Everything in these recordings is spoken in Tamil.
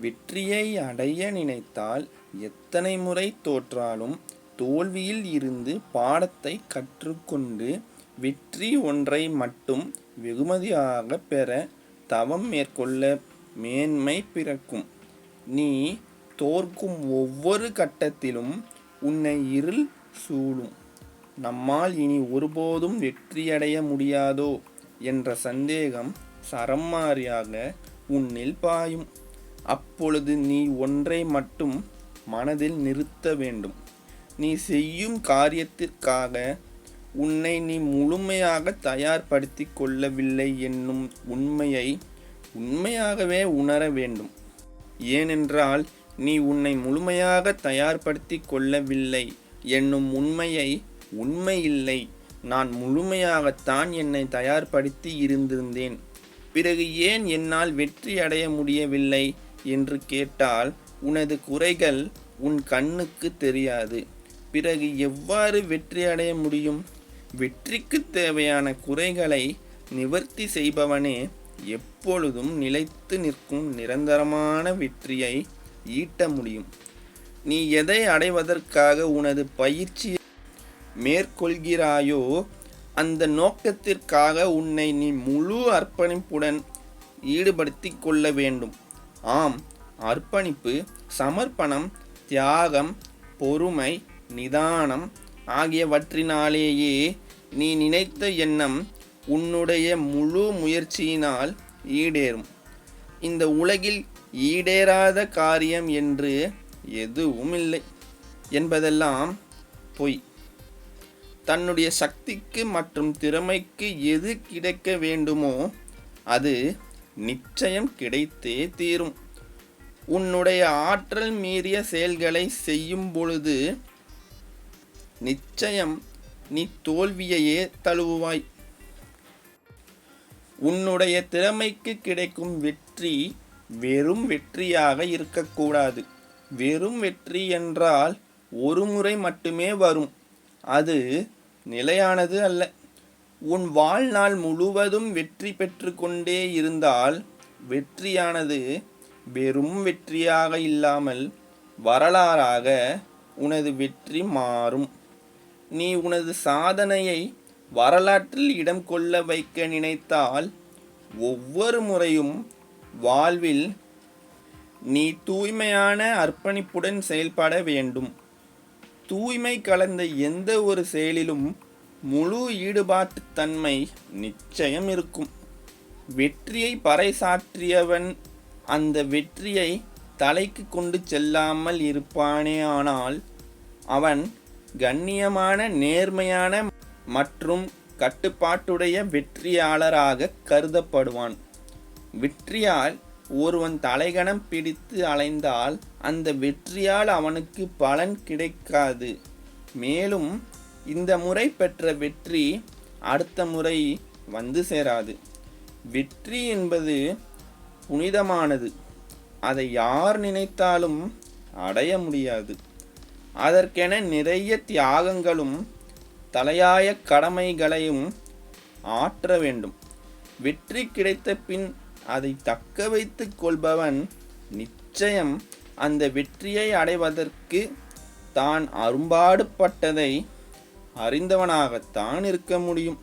வெற்றியை அடைய நினைத்தால் எத்தனை முறை தோற்றாலும் தோல்வியில் இருந்து பாடத்தை கற்றுக்கொண்டு வெற்றி ஒன்றை மட்டும் வெகுமதியாக பெற தவம் மேற்கொள்ள மேன்மை பிறக்கும். நீ தோற்கும் ஒவ்வொரு கட்டத்திலும் உன்னை இருள் சூழும். நம்மால் இனி ஒருபோதும் வெற்றியடைய முடியாதோ? என்ற சந்தேகம் சரமாரியாக உன்னில் பாயும். அப்பொழுது நீ ஒன்றை மட்டும் மனதில் நிறுத்த வேண்டும். நீ செய்யும் காரியத்திற்காக உன்னை நீ முழுமையாக தயார்படுத்திக் கொள்ளவில்லை என்னும் உண்மையை உண்மையாகவே உணர வேண்டும். ஏனென்றால் நீ உன்னை முழுமையாக தயார்படுத்திக் கொள்ளவில்லை என்னும் உண்மையை உண்மையில்லை நான் முழுமையாகத்தான் என்னை தயார்படுத்தி இருந்திருந்தேன். பிறகு ஏன் என்னால் வெற்றி அடைய முடியவில்லை? என்று கேட்டால் உனது குறைகள் உன் கண்ணுக்கு தெரியாது. பிறகு எவ்வாறு வெற்றி அடைய முடியும்? வெற்றிக்கு தேவையான குறைகளை நிவர்த்தி செய்பவனே எப்பொழுதும் நிலைத்து நிற்கும் நிரந்தரமான வெற்றியை ஈட்ட முடியும். நீ எதை அடைவதற்காக உனது பயிற்சி மேற்கொள்கிறாயோ அந்த நோக்கத்திற்காக உன்னை நீ முழு அர்ப்பணிப்புடன் ஈடுபடுத்திக் கொள்ள வேண்டும். ஆம் அர்ப்பணிப்பு சமர்ப்பணம் தியாகம் பொறுமை நிதானம் ஆகியவற்றினாலேயே நீ நினைத்த எண்ணம் உன்னுடைய முழு முயற்சியினால் ஈடேறும். இந்த உலகில் ஈடேறாத காரியம் என்று எதுவும் இல்லை என்பதெல்லாம் பொய். தன்னுடைய சக்திக்கு மற்றும் திறமைக்கு எது கிடைக்க வேண்டுமோ அது நிச்சயம் கிடைத்தே தீரும். உன்னுடைய ஆற்றல் மீறிய செயல்களை செய்யும் பொழுது நிச்சயம் நீ தோல்வியையே தழுவுவாய். உன்னுடைய திறமைக்கு கிடைக்கும் வெற்றி வெறும் வெற்றியாக இருக்கக்கூடாது. வெறும் வெற்றி என்றால் ஒரு முறை மட்டுமே வரும். அது நிலையானது அல்ல. உன் வாழ்நாள் முழுவதும் வெற்றி பெற்று கொண்டே இருந்தால் வெற்றியானது வெறும் வெற்றியாக இல்லாமல் வரலாறாக உனது வெற்றி மாறும். நீ உனது சாதனையை வரலாற்றில் இடம் கொள்ள வைக்க நினைத்தால் ஒவ்வொரு முறையும் வாழ்வில் நீ தூய்மையான அர்ப்பணிப்புடன் செயல்பட வேண்டும். தூய்மை கலந்த எந்த ஒரு செயலிலும் முழு ஈடுபாட்டுத்தன்மை நிச்சயம் இருக்கும். வெற்றியை பறைசாற்றியவன் அந்த வெற்றியை தலைக்கு கொண்டு செல்லாமல் இருப்பானே ஆனால் அவன் கண்ணியமான நேர்மையான மற்றும் கட்டுப்பாட்டுடைய வெற்றியாளராக கருதப்படுவான். வெற்றியால் ஒருவன் தலைகணம் பிடித்து அலைந்தால் அந்த வெற்றியால் அவனுக்கு பலன் கிடைக்காது. மேலும் இந்த முறை பெற்ற வெற்றி அடுத்த முறை வந்து சேராது. வெற்றி என்பது புனிதமானது. அதை யார் நினைத்தாலும் அடைய முடியாது. அதற்கென நிறைய தியாகங்களும் தலையாய கடமைகளையும் ஆற்ற வேண்டும். வெற்றி கிடைத்த பின் அதை தக்க வைத்து கொள்பவன் நிச்சயம் அந்த வெற்றியை அடைவதற்கு தான் அரும்பாடுபட்டதை அறிந்தவனாகத்தான் இருக்க முடியும்.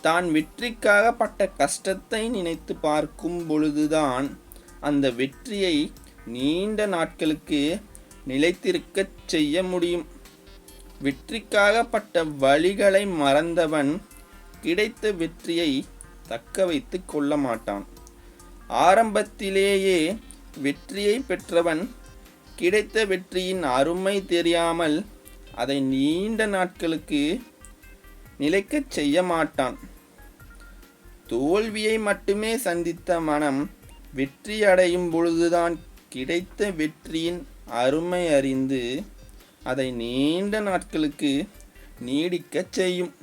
தான் வெற்றிக்காக பட்ட கஷ்டத்தை நினைத்து பார்க்கும் பொழுதுதான் அந்த வெற்றியை நீண்ட நாட்களுக்கு நிலைத்திருக்கச் செய்ய முடியும். வெற்றிக்காக பட்ட வழிகளை மறந்தவன் கிடைத்த வெற்றியை தக்க வைத்து கொள்ள மாட்டான். ஆரம்பத்திலேயே வெற்றியை பெற்றவன் கிடைத்த வெற்றியின் அருமை தெரியாமல் அதை நீண்ட நாட்களுக்கு நிலைக்கச் செய்ய மாட்டான் தோல்வியை மட்டுமே சந்தித்த மனம் வெற்றி அடையும் பொழுதுதான் கிடைத்த வெற்றியின் அருமை அறிந்து அதை நீண்ட நாட்களுக்கு நீடிக்கச் செய்யும்.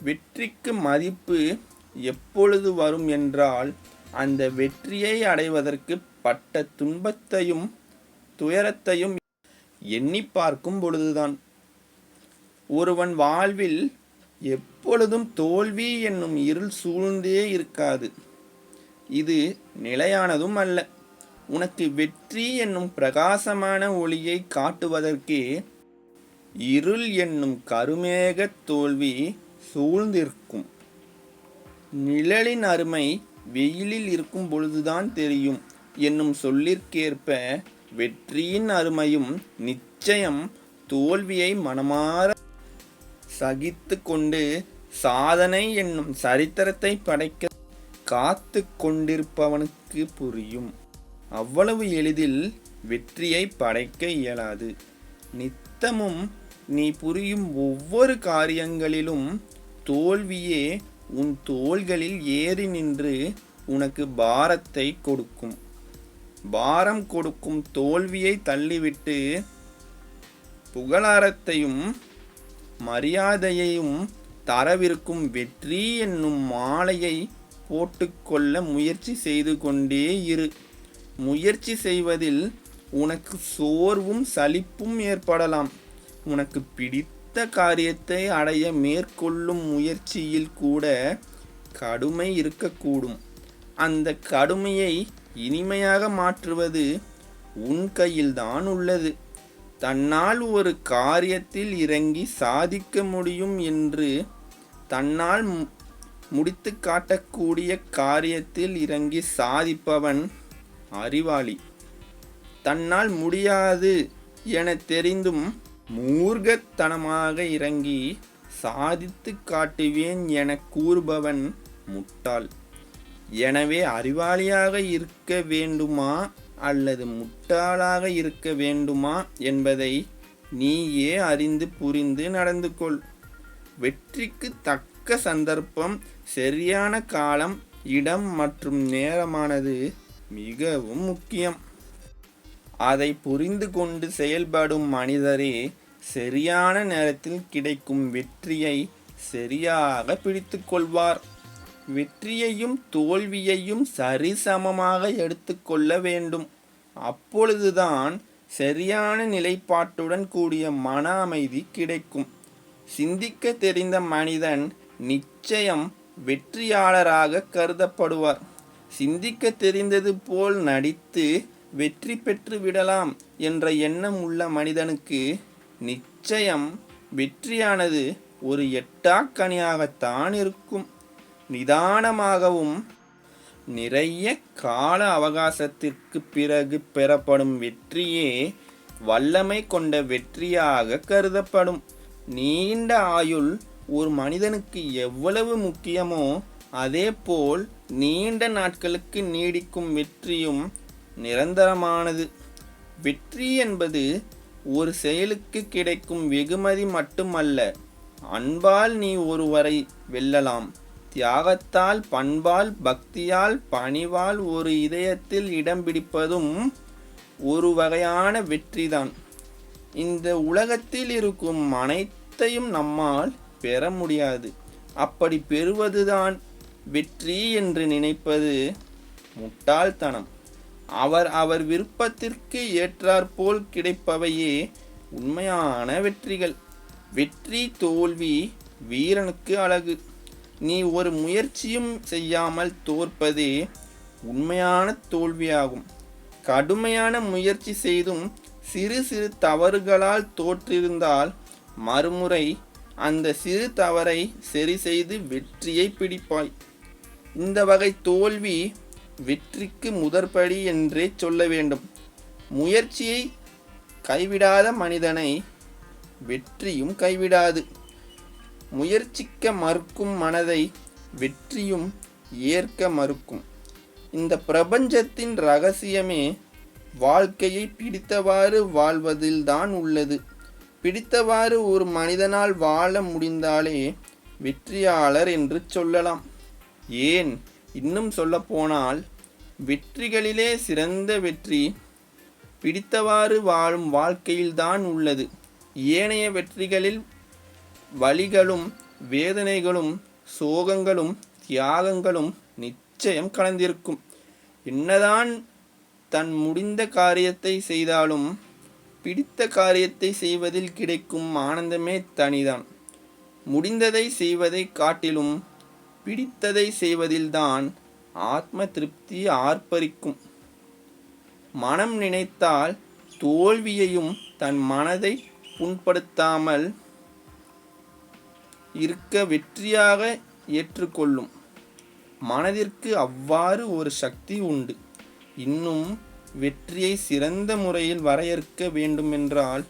வெற்றிக்கு மதிப்பு எப்பொழுது வரும் என்றால் அந்த வெற்றியை அடைவதற்கு பட்ட துன்பத்தையும் துயரத்தையும் எண்ணி பார்க்கும் பொழுதுதான். ஒருவன் வாழ்வில் எப்பொழுதும் தோல்வி என்னும் இருள் சூழ்ந்தே இருக்காது. இது நிலையானதும் அல்ல. உனக்கு வெற்றி என்னும் பிரகாசமான ஒளியை காட்டுவதற்கே இருள் என்னும் கருமேகத் தோல்வி சூழ்ந்திருக்கும். நிழலின் அருமை வெயிலில் இருக்கும் பொழுதுதான் தெரியும். என்னும் சொல்லிற்கேற்ப வெற்றியின் அருமையும் நிச்சயம் தோல்வியை மனமாற சகித்து கொண்டு சாதனை என்னும் சரித்திரத்தை படைக்க காத்து கொண்டிருப்பவனுக்கு புரியும். அவ்வளவு எளிதில் வெற்றியை படைக்க இயலாது. நித்தமும் நீ புரியும் ஒவ்வொரு காரியங்களிலும் தோல்வியே உன் தோள்களில் ஏறி நின்று உனக்கு பாரத்தை கொடுக்கும். பாரம் கொடுக்கும் தோல்வியை தள்ளிவிட்டு புகழாரத்தையும் மரியாதையையும் தரவிருக்கும் வெற்றி என்னும் மாலையை போட்டுக்கொள்ள முயற்சி செய்து கொண்டே இரு. முயற்சி செய்வதில் உனக்கு சோர்வும் சலிப்பும் ஏற்படலாம். உனக்கு பிடித்த காரியத்தை அடைய மேற்கொள்ளும் முயற்சியில் கூட கடுமை இருக்கக்கூடும். அந்த கடுமையை இனிமையாக மாற்றுவது உன் கையில்தான் உள்ளது. தன்னால் ஒரு காரியத்தில் இறங்கி சாதிக்க முடியும் என்று தன்னால் முடித்து காட்டக்கூடிய காரியத்தில் இறங்கி சாதிப்பவன் அறிவாளி. தன்னால் முடியாது என தெரிந்தும் மூர்கத்தனமாக இறங்கி சாதித்து காட்டுவேன் என கூறுபவன் முட்டாள். எனவே அறிவாளியாக இருக்க வேண்டுமா அல்லது முட்டாளாக இருக்க வேண்டுமா என்பதை நீயே அறிந்து புரிந்து நடந்து கொள் வெற்றிக்கு தக்க சந்தர்ப்பம் சரியான காலம் இடம் மற்றும் நேரமானது மிகவும் முக்கியம். அதை புரிந்து கொண்டு செயல்படும் மனிதரே சரியான நேரத்தில் கிடைக்கும் வெற்றியை சரியாக பிடித்து கொள்வார். வெற்றியையும் தோல்வியையும் சரிசமமாக எடுத்துக்கொள்ள வேண்டும். அப்பொழுதுதான் சரியான நிலைப்பாட்டுடன் கூடிய மன அமைதி கிடைக்கும். சிந்திக்க தெரிந்த மனிதன் நிச்சயம் வெற்றியாளராக கருதப்படுவார். சிந்திக்க தெரிந்தது போல் நடித்து வெற்றி பெற்று விடலாம் என்ற எண்ணம் உள்ள மனிதனுக்கு நிச்சயம் வெற்றியானது ஒரு எட்டாக்கனியாகத்தான் இருக்கும். நிதானமாகவும் நிறைய கால அவகாசத்திற்கு பிறகு பெறப்படும் வெற்றியே வல்லமை கொண்ட வெற்றியாக கருதப்படும். நீண்ட ஆயுள் ஒரு மனிதனுக்கு எவ்வளவு முக்கியமோ அதேபோல் நீண்ட நாட்களுக்கு நீடிக்கும் வெற்றியும் நிரந்தரமானது. வெற்றி என்பது ஒரு செயலுக்கு கிடைக்கும் வெகுமதி மட்டுமல்ல அன்பால் நீ ஒருவரை வெல்லலாம். தியாகத்தால் பண்பால் பக்தியால் பணிவால் ஒரு இதயத்தில் இடம் பிடிப்பதும் ஒரு வகையான வெற்றிதான். இந்த உலகத்தில் இருக்கும் அனைத்தையும் நம்மால் பெற முடியாது. அப்படி பெறுவதுதான் வெற்றி என்று நினைப்பது முட்டாள்தனம். அவர் அவர் விருப்பத்திற்கு ஏற்றாற்போல் கிடைப்பவையே உண்மையான வெற்றிகள். வெற்றி தோல்வி வீரனுக்கு அழகு. நீ ஒரு முயற்சியும் செய்யாமல் தோற்பதே உண்மையான தோல்வியாகும். கடுமையான முயற்சி செய்தும் சிறு சிறு தவறுகளால் தோற்றிருந்தால் மறுமுறை அந்த சிறு தவறை சரி செய்து வெற்றியை பிடிப்பாய். இந்த வகை தோல்வி வெற்றிக்கு முதற்படி என்றே சொல்ல வேண்டும். முயற்சியை கைவிடாத மனிதனை வெற்றியும் கைவிடாது. முயற்சிக்க மறுக்கும் மனதை வெற்றியும் ஏற்க மறுக்கும். இந்த பிரபஞ்சத்தின் ரகசியமே வாழ்க்கையை பிடித்தவாறு வாழ்வதில்தான் உள்ளது. பிடித்தவாறு ஒரு மனிதனால் வாழ முடிந்தாலே வெற்றியாளர் என்று சொல்லலாம். ஏன்? இன்னும் சொல்லப்போனால் வெற்றிகளிலே சிறந்த வெற்றி பிடித்தவாறு வாழும் வாழ்க்கையில்தான் உள்ளது. ஏனைய வெற்றிகளில் வலிகளும் வேதனைகளும் சோகங்களும் தியாகங்களும் நிச்சயம் கலந்திருக்கும். என்னதான் தன் முடிந்த காரியத்தை செய்தாலும் பிடித்த காரியத்தை செய்வதில் கிடைக்கும் ஆனந்தமே தனிதான். முடிந்ததை செய்வதை காட்டிலும் பிடித்ததை செய்வதில்தான் ஆத்ம திருப்தி ஆர்ப்பரிக்கும். மனம் நினைத்தால் தோல்வியையும் தன் மனதை புண்படுத்தாமல் இருக்க வெற்றியாக ஏற்றுக்கொள்ளும். மனதிற்கு அவ்வாறு ஒரு சக்தி உண்டு. இன்னும் வெற்றியை சிறந்த முறையில் வரையறுக்க வேண்டுமென்றால்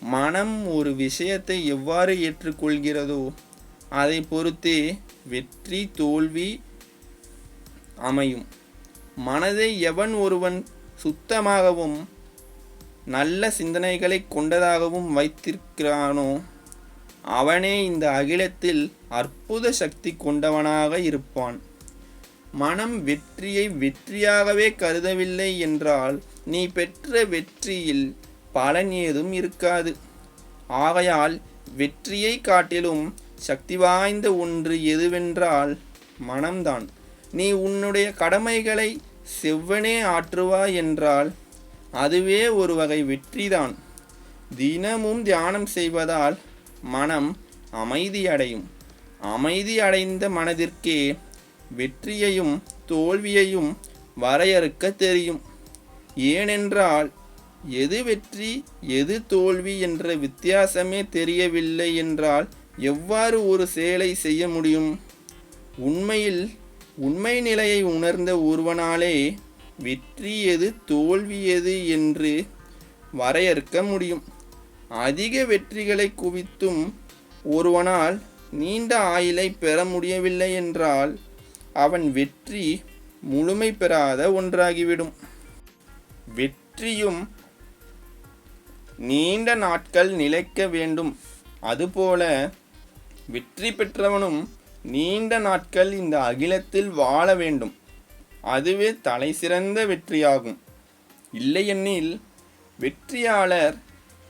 மனம் ஒரு விஷயத்தை எவ்வாறு ஏற்றுக்கொள்கிறதோ அதை பொறுத்தே வெற்றி தோல்வி அமையும். மனதை எவன் ஒருவன் சுத்தமாகவும் நல்ல சிந்தனைகளை கொண்டதாகவும் வைத்திருக்கிறானோ அவனே இந்த அகிலத்தில் அற்புத சக்தி கொண்டவனாக இருப்பான். மனம் வெற்றியை வெற்றியாகவே கருதவில்லை என்றால் நீ பெற்ற வெற்றியில் பலன் ஏதும் இருக்காது. ஆகையால் வெற்றியை காட்டிலும் சக்தி வாய்ந்த ஒன்று எதுவென்றால் மனம்தான். நீ உன்னுடைய கடமைகளை செவ்வனே ஆற்றுவாய் என்றால் அதுவே ஒரு வகை வெற்றிதான். தினமும் தியானம் செய்வதால் மனம் அமைதியடையும். அமைதி அடைந்த மனதிற்கே வெற்றியையும் தோல்வியையும் வரையறுக்க தெரியும். ஏனென்றால் எது வெற்றி எது தோல்வி என்ற வித்தியாசமே தெரியவில்லை என்றால் எவ்வாறு ஒரு செயலை செய்ய முடியும்? உண்மையில் உண்மை நிலையை உணர்ந்த ஒருவனாலே வெற்றி எது தோல்வி எது என்று வரையறுக்க முடியும். அதிக வெற்றிகளை குவித்தும் ஒருவனால் நீண்ட ஆயிலை பெற முடியவில்லை என்றால் அவன் வெற்றி முழுமை பெறாத ஒன்றாகிவிடும். வெற்றியும் நீண்ட நாட்கள் நிலைக்க வேண்டும். அதுபோல வெற்றி பெற்றவனும் நீண்ட நாட்கள் இந்த அகிலத்தில் வாழ வேண்டும். அதுவே தலைசிறந்த வெற்றியாகும். இல்லையெனில் வெற்றியாளர்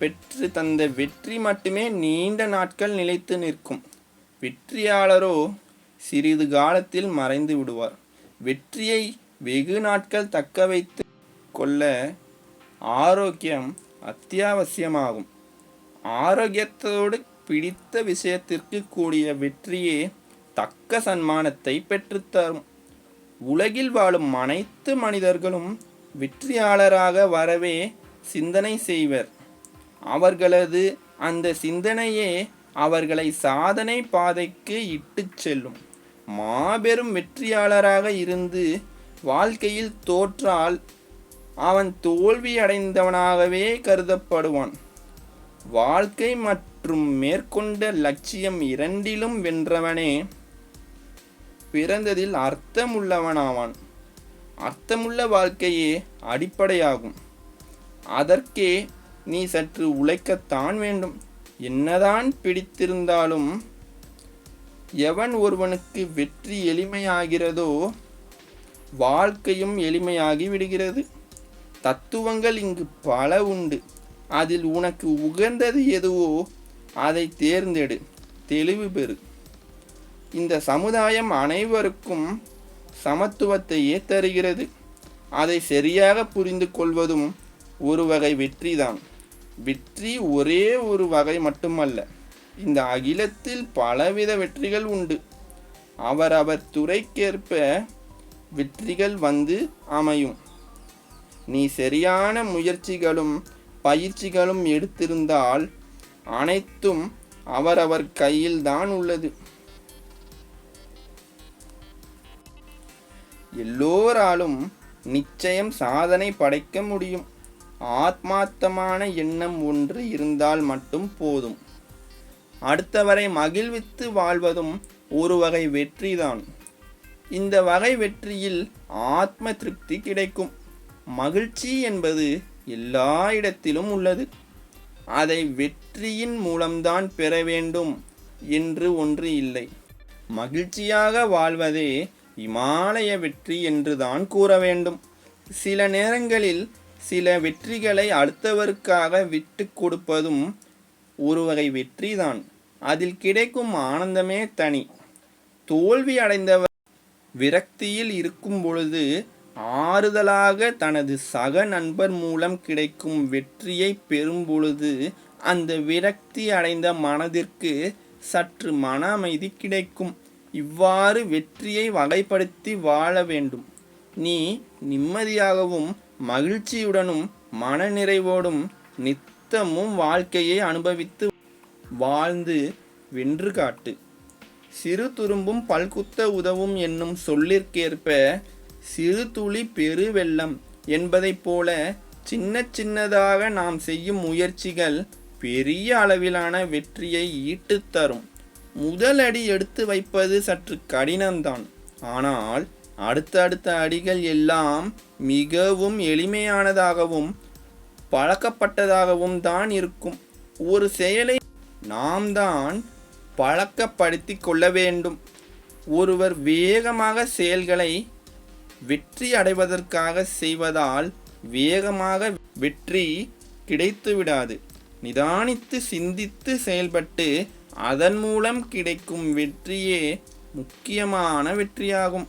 பெற்று தந்த வெற்றி மட்டுமே நீண்ட நாட்கள் நிலைத்து நிற்கும். வெற்றியாளரோ சிறிது காலத்தில் மறைந்து விடுவார். வெற்றியை வெகு நாட்கள் தக்க வைத்து கொள்ள ஆரோக்கியம் அத்தியாவசியமாகும். ஆரோக்கியத்தோடு பிடித்த விஷயத்திற்கு கூடிய வெற்றியே தக்க சன்மானத்தை பெற்றுத்தரும். உலகில் வாழும் அனைத்து மனிதர்களும் வெற்றியாளராக வரவே சிந்தனை செய்வர். அவர்களது அந்த சிந்தனையே அவர்களை சாதனை பாதைக்கு இட்டு செல்லும். மாபெரும் வெற்றியாளராக இருந்து வாழ்க்கையில் தோற்றால் அவன் தோல்வி அடைந்தவனாகவே கருதப்படுவான். வாழ்க்கை மற்றும் மேற்கொண்ட லட்சியம் இரண்டிலும் வென்றவனே பிறந்ததில் அர்த்தமுள்ளவனாவான். அர்த்தமுள்ள வாழ்க்கையே அடிப்படையாகும். அதற்கே நீ சற்று உழைக்கத்தான் வேண்டும். என்னதான் பிடித்திருந்தாலும் எவன் ஒருவனுக்கு வெற்றி எளிமையாகிறதோ வாழ்க்கையும் எளிமையாகி விடுகிறது. தத்துவங்கள் இங்கு பல உண்டு. அதில் உனக்கு உகந்தது எதுவோ அதை தேர்ந்தெடு. தெளிவு பெறு. இந்த சமுதாயம் அனைவருக்கும் சமத்துவத்தையே தருகிறது. அதை சரியாக புரிந்து கொள்வதும் ஒரு வகை வெற்றிதான். வெற்றி ஒரே ஒரு வகை மட்டுமல்ல. இந்த அகிலத்தில் பலவித வெற்றிகள் உண்டு. அவரவர் துறைக்கேற்ப வெற்றிகள் வந்து அமையும். நீ சரியான முயற்சிகளும் பயிற்சிகளும் எடுத்திருந்தால் அனைத்தும் அவரவர் கையில்தான் உள்ளது. எல்லோராலும் நிச்சயம் சாதனை படைக்க முடியும். ஆத்மார்த்தமான எண்ணம் ஒன்று இருந்தால் மட்டும் போதும். அடுத்தவரை மகிழ்வித்து வாழ்வதும் ஒரு வகை வெற்றிதான். இந்த வகை வெற்றியில் ஆத்ம திருப்தி கிடைக்கும். மகிழ்ச்சி என்பது எல்லா இடத்திலும் உள்ளது. அதை வெற்றியின் மூலம்தான் பெற வேண்டும் என்று ஒன்று இல்லை. மகிழ்ச்சியாக வாழ்வதே இமாலய வெற்றி என்றுதான் கூற வேண்டும். சில நேரங்களில் சில வெற்றிகளை அடுத்தவருக்காக விட்டு கொடுப்பதும் ஒரு வகை வெற்றிதான். அதில் கிடைக்கும் ஆனந்தமே தனி. தோல்வி அடைந்தவர் விரக்தியில் இருக்கும் பொழுது ஆறுதலாக தனது சக நண்பர் மூலம் கிடைக்கும் வெற்றியை பெறும் பொழுது அந்த விரக்தி அடைந்த மனதிற்கு சற்று மன அமைதி கிடைக்கும். இவ்வாறு வெற்றியை வகைப்படுத்தி வாழ வேண்டும். நீ நிம்மதியாகவும் மகிழ்ச்சியுடனும் மனநிறைவோடும் நித்தமும் வாழ்க்கையை அனுபவித்து வாழ்ந்து வென்று காட்டு. சிறு துரும்பும் பல்குத்த உதவும் என்னும் சொல்லிற்கேற்ப சிறு துளி பெருவெள்ளம் என்பதைப் போல சின்ன சின்னதாக நாம் செய்யும் முயற்சிகள் பெரிய அளவிலான வெற்றியை ஈட்டுத்தரும். முதலடி எடுத்து வைப்பது சற்று கடினம்தான். ஆனால் அடுத்தடுத்த அடிகள் எல்லாம் மிகவும் எளிமையானதாகவும் பழக்கப்பட்டதாகவும் தான் இருக்கும். ஒரு செயலை நாம் தான் பழக்கப்படுத்தி கொள்ள வேண்டும். ஒருவர் வேகமாக செயல்களை வெற்றி அடைவதற்காக செய்வதால் வேகமாக வெற்றி கிடைத்துவிடாது நிதானித்து சிந்தித்து செயல்பட்டு அதன் மூலம் கிடைக்கும் வெற்றியே முக்கியமான வெற்றியாகும்.